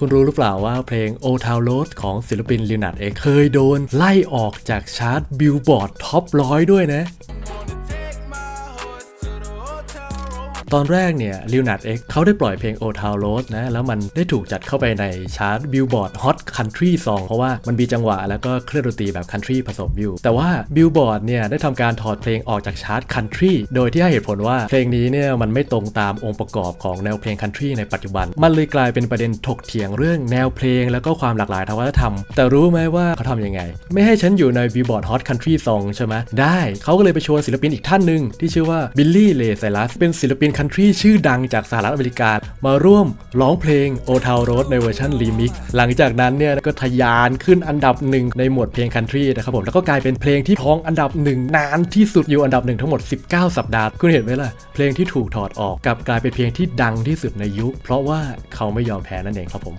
คุณรู้หรือเปล่าว่าเพลง o Town Road ของศิลปินลิวนัดเองเคยโดนไล่ออกจากชาร์ตบิลบอร์ดท็อปร้อยด้วยนะ ตอนแรกเนี่ยลิวนัดเอ็กเขาได้ปล่อยเพลง Old Town Road นะแล้วมันได้ถูกจัดเข้าไปในชาร์ต Billboard Hot Country Song เพราะว่ามันมีจังหวะแล้วก็เครื่องดนตรีแบบ Country ผสมอยู่ แต่ว่า Billboard เนี่ยได้ทำการถอดเพลงออกจากชาร์ต Country โดยที่ให้เหตุผลว่าเพลงนี้เนี่ยมันไม่ตรงตามองค์ประกอบของแนวเพลง Country ในปัจจุบัน มันเลยกลายเป็นประเด็นถกเถียงเรื่องแนวเพลง แล้วก็ความหลากหลายทางวัฒนธรรม แต่รู้ไหมว่าเขาทำยังไง ไม่ให้ฉันอยู่ใน Billboard Hot Country Song ใช่ไหมได้เขาก็เลยไปชวนศิลปินอีกท่านหนึ่งที่ชื่อว่าบิลลี่เลไซรัสเป็นศิลปินคันทรีชื่อดังจากสหรัฐอเมริกา มาร่วมร้องเพลง o t o w Road ในเวอร์ชันรีมิกซ์หลังจากนั้นเนี่ยก็ทะยานขึ้นอันดับหนึ่งในหมวดเพลงคันทรีนะครับผมแล้วก็กลายเป็นเพลงที่ท้องอันดับหนึ่งนานที่สุดอยู่อันดับหนึ่งทั้งหมด 19 สัปดาห์ คุณเห็นไหมล่ะ เพลงที่ถูกถอดออกกลับกลายเป็นเพลงที่ดังที่สุดในยุค เพราะว่าเขาไม่ยอมแพ้นั่นเองครับผม